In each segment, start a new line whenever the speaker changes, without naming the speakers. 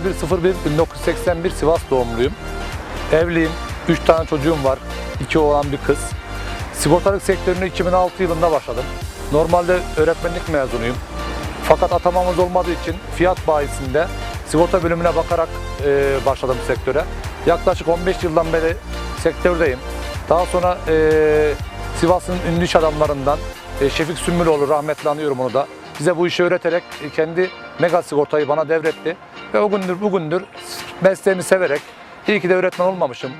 0101 1981 Sivas doğumluyum. Evliyim. 3 tane çocuğum var. 2 oğlan bir kız. Sigortalık sektörüne 2006 yılında başladım. Normalde öğretmenlik mezunuyum. Fakat atamamız olmadığı için fiyat bayisinde sigorta bölümüne bakarak e, başladım sektöre. Yaklaşık 15 yıldan beri sektördeyim. Daha sonra e, Sivas'ın ünlü iş adamlarından e, Şefik Sümbüloğlu rahmetli anıyorum onu da. Bize bu işi öğreterek e, kendi mega sigortayı bana devretti. Ve o gündür bugündür mesleğimi severek, iyi ki de öğretmen olmamışım.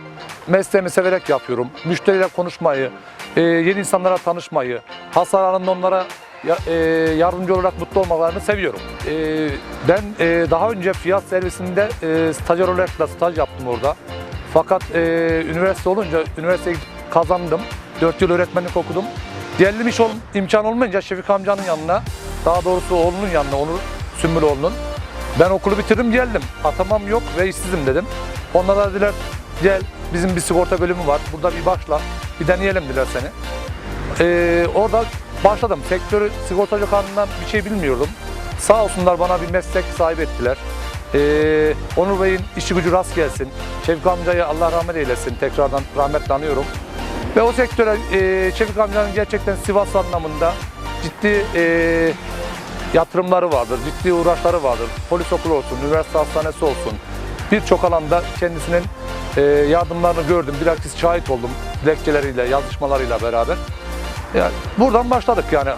Mesleğimi severek yapıyorum. Müşteriyle konuşmayı, e, yeni insanlara tanışmayı, hasar anında onlara e, yardımcı olarak mutlu olmalarını seviyorum. E, ben daha önce fiyat servisinde stajyer olarak da staj yaptım orada. Fakat üniversite olunca üniversiteyi kazandım. 4 yıl öğretmenlik okudum. Diyelim iş ol, imkan olmayınca Şefik amcanın yanına, daha doğrusu oğlunun yanına, Onur Sümbüloğlu'nun. Ben okulu bitirdim geldim. Atamam yok ve işsizim dedim. Onlar da dediler gel bizim bir sigorta bölümü var. Burada bir başla. Bir deneyelim dediler seni. Ee, orada başladım. Sektörü sigortacı kanunundan bir şey bilmiyordum. Sağ olsunlar bana bir meslek sahibi ettiler. Ee, Onur Bey'in işi gücü rast gelsin. Şevki amcayı Allah rahmet eylesin. Tekrardan rahmetle anıyorum. Ve o sektöre e, Şevki amcanın gerçekten Sivas anlamında ciddi e, yatırımları vardır, ciddi uğraşları vardır. Polis okulu olsun, üniversite hastanesi olsun. Birçok alanda kendisinin e, yardımlarını gördüm. Bilakis şahit oldum dilekçeleriyle, yazışmalarıyla beraber. Yani buradan başladık yani.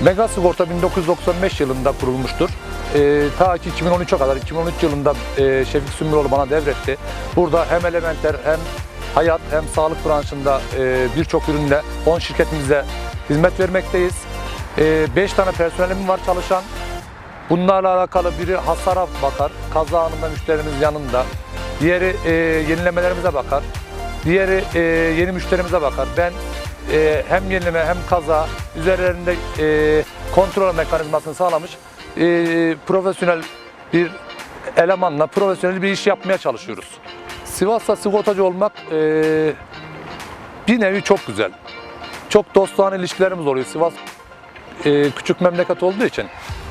Mega Sigorta 1995 yılında kurulmuştur. Ee, ta ki 2013'e kadar, 2013 yılında e, Şefik Sümbüloğlu bana devretti. Burada hem elementer hem hayat hem sağlık branşında e, birçok üründe 10 şirketimizde hizmet vermekteyiz. 5 tane personelim var çalışan. Bunlarla alakalı biri hasara bakar, kaza anında müşterimiz yanında. Diğeri e, yenilemelerimize bakar. Diğeri e, yeni müşterimize bakar. Ben e, hem yenileme hem kaza üzerlerinde e, kontrol mekanizmasını sağlamış e, profesyonel bir elemanla profesyonel bir iş yapmaya çalışıyoruz. Sivas'ta sigortacı olmak e, bir nevi çok güzel. Çok dostane ilişkilerimiz oluyor. Sivas e, küçük memleket olduğu için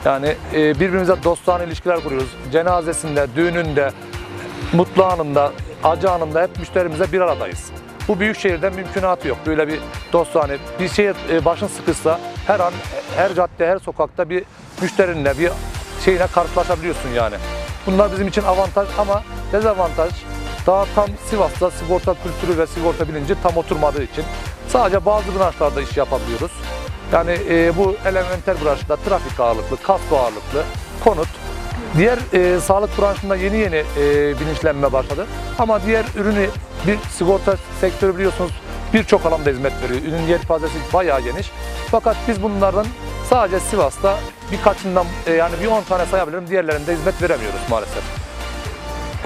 yani e, birbirimize dostane ilişkiler kuruyoruz. Cenazesinde, düğününde, mutlu anında, acı anında hep müşterimize bir aradayız. Bu büyük şehirde mümkünatı yok. Böyle bir dostane, bir şeye başın sıkışsa her an, her cadde, her sokakta bir müşterinle, bir şeyine karşılaşabiliyorsun yani. Bunlar bizim için avantaj ama dezavantaj daha tam Sivas'ta sigorta kültürü ve sigorta bilinci tam oturmadığı için sadece bazı branşlarda iş yapabiliyoruz. Yani e, bu elementer branşında trafik ağırlıklı, kasko ağırlıklı, konut. Diğer e, sağlık branşında yeni yeni e, bilinçlenme başladı. Ama diğer ürünü bir sigorta sektörü biliyorsunuz birçok alanda hizmet veriyor. Ürün yelpazesi bayağı geniş. Fakat biz bunlardan sadece Sivas'ta birkaçından e, yani bir 10 tane sayabilirim. Diğerlerinde hizmet veremiyoruz maalesef.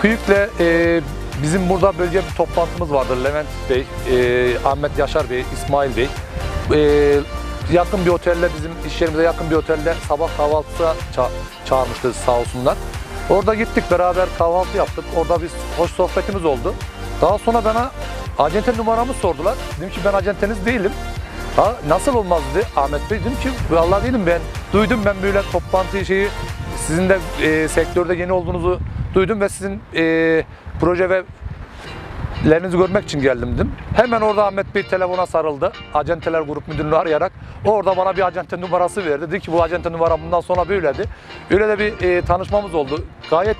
Kuyuk'le e, bizim burada bölge bir toplantımız vardır. Levent Bey, e, Ahmet Yaşar Bey, İsmail Bey. E, yakın bir otelde bizim iş yerimize yakın bir otelde sabah kahvaltıya ça- çağırmıştı sağ olsunlar. Orada gittik beraber kahvaltı yaptık. Orada bir hoş sohbetimiz oldu. Daha sonra bana acente numaramı sordular. Dedim ki ben acenteniz değilim. Ha, nasıl olmaz dedi Ahmet Bey. Dedim ki vallahi değilim ben. Duydum ben böyle toplantı şeyi sizin de e, sektörde yeni olduğunuzu duydum ve sizin e, proje ve lerinizi görmek için geldim dedim. Hemen orada Ahmet Bey telefona sarıldı. Acenteler grup müdürünü arayarak orada bana bir acente numarası verdi. Dedi ki bu acente numara bundan sonra böyledi. Öyle de bir e, tanışmamız oldu. Gayet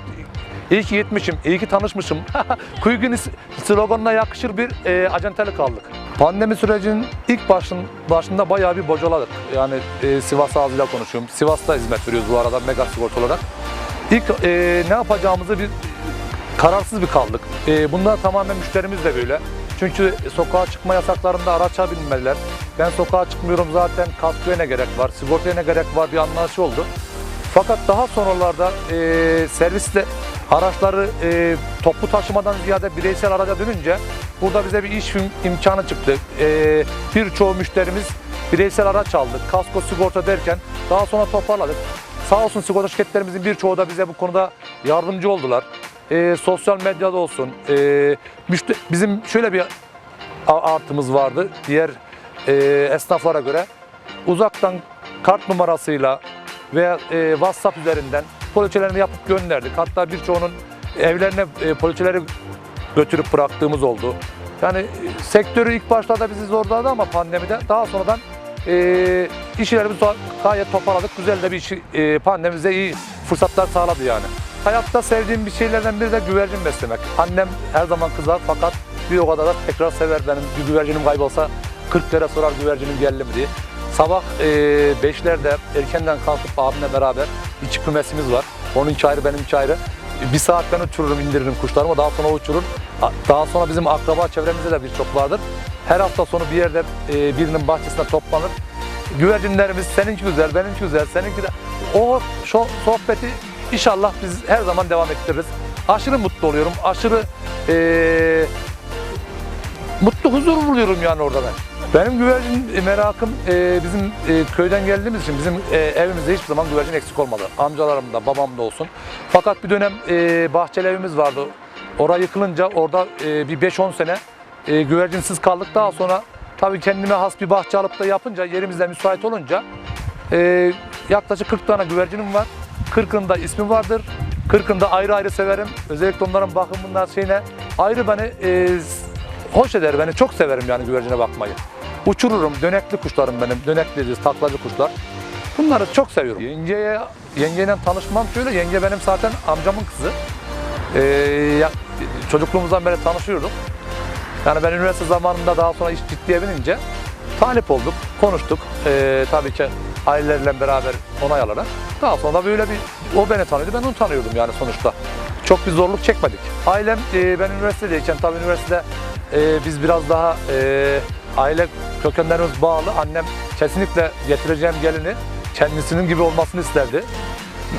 iyi ki gitmişim, iyi ki tanışmışım. Kuygun sloganına yakışır bir e, acentelik aldık. Pandemi sürecinin ilk başın, başında bayağı bir bocaladık. Yani e, Sivas ağzıyla konuşuyorum. Sivas'ta hizmet veriyoruz bu arada mega sigorta olarak. İlk e, ne yapacağımızı bir kararsız bir kaldık. E, bunda tamamen müşterimiz de böyle. Çünkü sokağa çıkma yasaklarında araça binmeliler. Ben sokağa çıkmıyorum zaten kaskoya ne gerek var, sigortaya ne gerek var bir anlayışı oldu. Fakat daha sonralarda e, servisle araçları e, toplu taşımadan ziyade bireysel araca dönünce burada bize bir iş im- imkanı çıktı. E, birçoğu müşterimiz bireysel araç aldı. Kasko sigorta derken daha sonra toparladık. Sağ olsun sigorta şirketlerimizin birçoğu da bize bu konuda yardımcı oldular. E, sosyal medyada olsun. E, müşte- bizim şöyle bir artımız vardı diğer e, esnaflara göre. Uzaktan kart numarasıyla veya e, WhatsApp üzerinden poliçelerini yapıp gönderdik. Hatta birçoğunun evlerine e, poliçeleri götürüp bıraktığımız oldu. Yani sektörü ilk başlarda bizi zorladı ama pandemide daha sonradan e, işlerimizi gayet toparladık. Güzel de bir işi, e, pandemimize iyi fırsatlar sağladı yani. Hayatta sevdiğim bir şeylerden biri de güvercin beslemek. Annem her zaman kızar fakat bir o kadar da tekrar sever benim. Bir güvercinim kaybolsa 40 kere sorar güvercinim geldi mi diye. Sabah e, 5'lerde erkenden kalkıp abimle beraber iki kümesimiz var. Onunki ayrı benimki ayrı. Bir saat ben uçururum indiririm kuşlarımı daha sonra uçurur. Daha sonra bizim akraba çevremizde de birçok vardır. Her hafta sonu bir yerde e, birinin bahçesinde toplanır. Güvercinlerimiz seninki güzel, benimki güzel, seninki de. O sohbeti inşallah biz her zaman devam ettiririz. Aşırı mutlu oluyorum. Aşırı e, mutlu huzur buluyorum yani orada ben. Benim güvercin merakım e, bizim e, köyden geldiğimiz için bizim e, evimizde hiçbir zaman güvercin eksik olmadı. Amcalarım da babam da olsun. Fakat bir dönem e, bahçeli evimiz vardı. Orası yıkılınca orada e, bir 5-10 sene e, güvercinsiz kaldık. Daha sonra tabii kendime has bir bahçe alıp da yapınca yerimizde müsait olunca e, yaklaşık 40 tane güvercinim var. 40'ında ismi vardır. 40'ında ayrı ayrı severim. Özellikle onların bakımından şeyine ayrı beni e, hoş eder beni. Çok severim yani güvercine bakmayı. Uçururum. Dönekli kuşlarım benim. Dönekli taklacı kuşlar. Bunları çok seviyorum. Yengeye, yengeyle tanışmam şöyle. Yenge benim zaten amcamın kızı. Ee, ya- çocukluğumuzdan beri tanışıyorduk. Yani ben üniversite zamanında daha sonra iş ciddiye binince talip olduk, konuştuk. Ee, tabii ki ailelerle beraber onay alarak. Daha sonra böyle bir, o beni tanıyordu, ben onu tanıyordum yani sonuçta. Çok bir zorluk çekmedik. Ailem, e, ben üniversitedeyken tabii üniversitede e, biz biraz daha e, aile kökenlerimiz bağlı. Annem kesinlikle getireceğim gelini kendisinin gibi olmasını isterdi.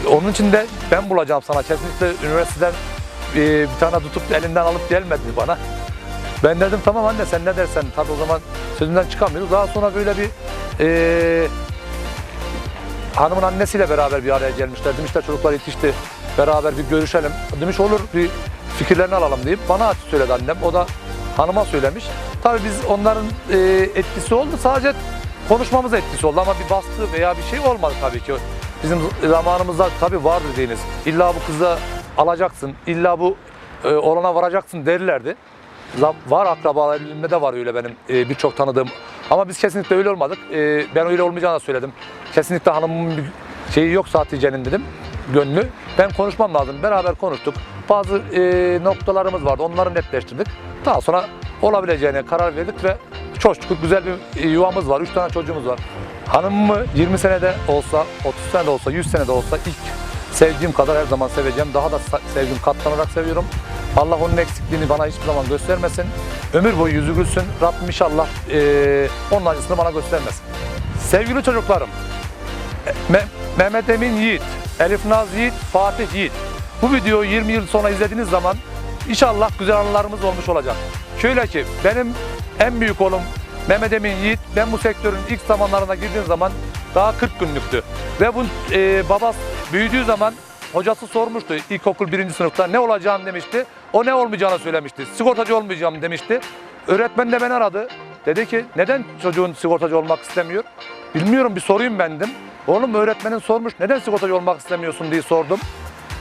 Onun için de ben bulacağım sana. Kesinlikle üniversiteden e, bir tane tutup elinden alıp gelmedi bana. Ben dedim tamam anne sen ne dersen tabii o zaman sözümden çıkamıyoruz. Daha sonra böyle bir e, hanımın annesiyle beraber bir araya gelmişler. Demişler çocuklar yetişti beraber bir görüşelim. Demiş olur bir fikirlerini alalım deyip bana söyledi annem. O da hanıma söylemiş. Tabii biz onların e, etkisi oldu. Sadece konuşmamız etkisi oldu ama bir baskı veya bir şey olmadı tabii ki. Bizim zamanımızda tabii vardı deniz. İlla bu kızı alacaksın, illa bu e, olana varacaksın derlerdi. Var akrabalarımda de var öyle benim e, birçok tanıdığım. Ama biz kesinlikle öyle olmadık. E, ben öyle olmayacağını söyledim. Kesinlikle hanımın bir şeyi yok Hatice'nin dedim. Gönlü. Ben konuşmam lazım. Beraber konuştuk. Bazı e, noktalarımız vardı. Onları netleştirdik. Daha sonra olabileceğine karar verdik ve çok şükür güzel bir e, yuvamız var. Üç tane çocuğumuz var. Hanımımı 20 senede olsa, 30 senede olsa, 100 senede olsa ilk sevdiğim kadar her zaman seveceğim. Daha da sevgim katlanarak seviyorum. Allah onun eksikliğini bana hiçbir zaman göstermesin. Ömür boyu yüzü gülsün. Rabbim inşallah eee onun acısını bana göstermesin. Sevgili çocuklarım, e, Me- Mehmet Emin Yiğit, Elif Naz Yiğit, Fatih Yiğit. Bu videoyu 20 yıl sonra izlediğiniz zaman inşallah güzel anılarımız olmuş olacak. Şöyle ki benim en büyük oğlum Mehmet Emin Yiğit, ben bu sektörün ilk zamanlarına girdiğim zaman daha 40 günlüktü. Ve bu e, babası büyüdüğü zaman hocası sormuştu ilkokul birinci sınıfta ne olacağını demişti. O ne olmayacağını söylemişti. Sigortacı olmayacağım demişti. Öğretmen de beni aradı. Dedi ki neden çocuğun sigortacı olmak istemiyor? Bilmiyorum bir sorayım bendim. Oğlum öğretmenin sormuş neden sigortacı olmak istemiyorsun diye sordum.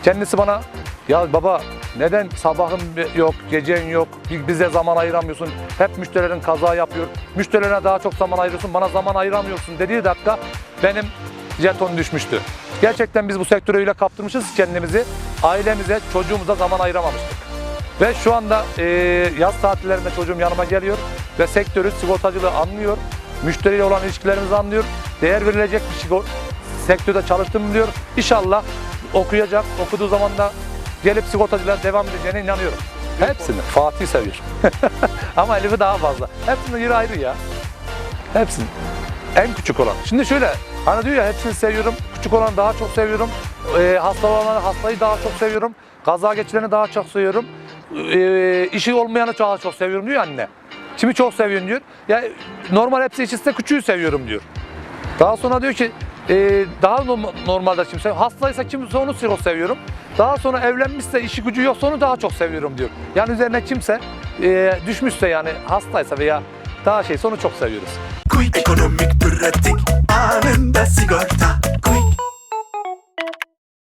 Kendisi bana ya baba neden sabahın yok, gecen yok, bi- bize zaman ayıramıyorsun, hep müşterilerin kaza yapıyor, müşterilerine daha çok zaman ayırıyorsun, bana zaman ayıramıyorsun dediği dakika benim jeton düşmüştü. Gerçekten biz bu sektöre öyle kaptırmışız kendimizi, ailemize, çocuğumuza zaman ayıramamıştık. Ve şu anda e, yaz tatillerinde çocuğum yanıma geliyor ve sektörü, sigortacılığı anlıyor, müşteriyle olan ilişkilerimizi anlıyor, değer verilecek bir sigor- sektörde çalıştığımı biliyor. İnşallah okuyacak, okuduğu zaman da gelip sigortacılığa devam edeceğine inanıyorum. Hepsini. Fatih seviyor. Ama Elif'i daha fazla. Hepsinin yeri ayrı ya. Hepsini. En küçük olan. Şimdi şöyle, hani diyor ya hepsini seviyorum, küçük olanı daha çok seviyorum, e, hasta olanı hastayı daha çok seviyorum, kaza geçireni daha çok seviyorum, e, işi olmayanı daha çok seviyorum diyor anne. Kimi çok seviyorsun diyor. Ya normal hepsi eşitse küçüğü seviyorum diyor. Daha sonra diyor ki e, daha norm- normalde kim seviyorum. Hastaysa kimse onu çok seviyorum. Daha sonra evlenmişse işi gücü yoksa onu daha çok seviyorum diyor. Yani üzerine kimse e, düşmüşse yani hastaysa veya daha şeyse onu çok seviyoruz.
Quick Ekonomik pratik anında sigorta Quick